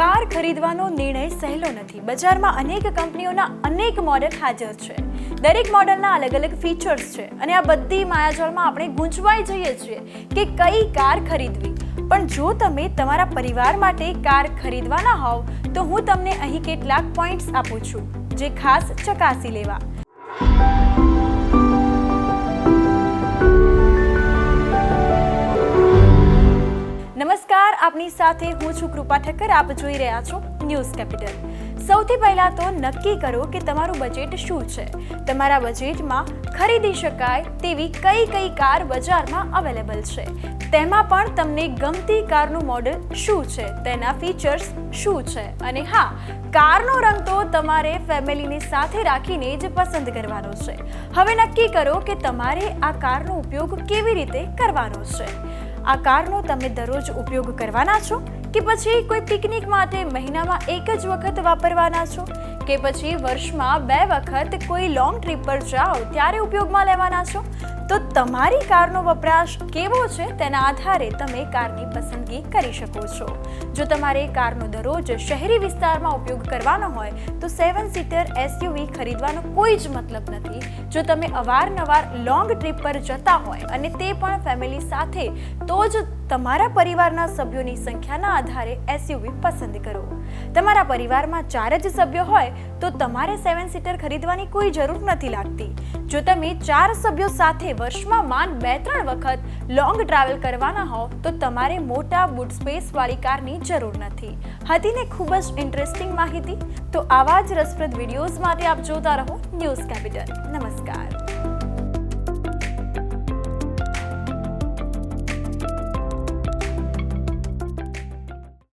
Car ખરીદવાનો નિર્ણય સહેલો નથી. બજારમાં અનેક કંપનીઓના અનેક મોડેલ હાજર છે. દરેક મોડેલના અલગ અલગ ફીચર્સ છે અને આ બધી માયાજાળમાં આપણે ગૂંચવાઈ જઈએ છીએ કે કઈ કાર ખરીદવી. પણ જો તમે તમારા પરિવાર માટે કાર ખરીદવાના હોવ, તો હું તમને અહીં કેટલાક પોઈન્ટ્સ આપું છું, જે ખાસ ચકાસી લેવા. આપની સાથે હું છું કૃપા ઠક્કર. આપ જોઈ રહ્યા છો ન્યૂઝ કેપિટલ. સૌથી પહેલા તો નક્કી કરો કે તમારું બજેટ શું છે? તમારા બજેટમાં ખરીદી શકાય તેવી કઈ કઈ કાર બજારમાં અવેલેબલ છે? તેમાં પણ તમને ગમતી કારનું મોડલ શું છે? તેના ફીચર્સ શું છે? અને હા, કારનો રંગ તો તમારે ફેમિલીની સાથે રાખીને જ પસંદ કરવાનો છે. હવે નક્કી કરો કે તમારે આ કારનો ઉપયોગ કેવી રીતે કરવાનો છે? આ કારનો તમે દરરોજ ઉપયોગ કરવાના છો? કે પછી કોઈ પિકનિક માટે મહિનામાં એક જ વખત વાપરવાના છો? કે પછી વર્ષમાં બે વખત કોઈ લોંગ ટ્રીપ પર જાઓ, ત્યારે ઉપયોગમાં લેવાના છો? તો તમારી કારનો વપરાશ કેવો છે તેના આધારે તમે કારની પસંદગી કરી શકો છો. જો તમારે કારનો દરરોજ શહેરી વિસ્તારમાં ઉપયોગ કરવાનો હોય, તો સેવન સીટર એસયુવી ખરીદવાનો કોઈ જ મતલબ નથી. જો તમે અવારનવાર લોંગ ટ્રીપ પર જતા હોય અને તે પણ ફેમિલી સાથે, તો જ તમારા પરિવારના સભ્યોની સંખ્યાના આધારે એસયુવી પસંદ કરો. તમારા પરિવારમાં ચાર જ સભ્યો હોય તો તમારે સેવન સીટર ખરીદવાની કોઈ જરૂર નથી લાગતી. જો તમે ચાર સભ્યો સાથે વર્ષમાં માંડ બે ત્રણ વખત લોંગ ટ્રાવેલ કરવાના હોવ, તો તમારે મોટા બુટ સ્પેસ વાળી કારની જરૂર નથી. હતી ને ખૂબ જ ઇન્ટરેસ્ટિંગ માહિતી. તો આવા જ રસપ્રદ વિડીયોઝ માટે આપ જોતા રહો ન્યૂઝ કેપિટલ. નમસ્કાર.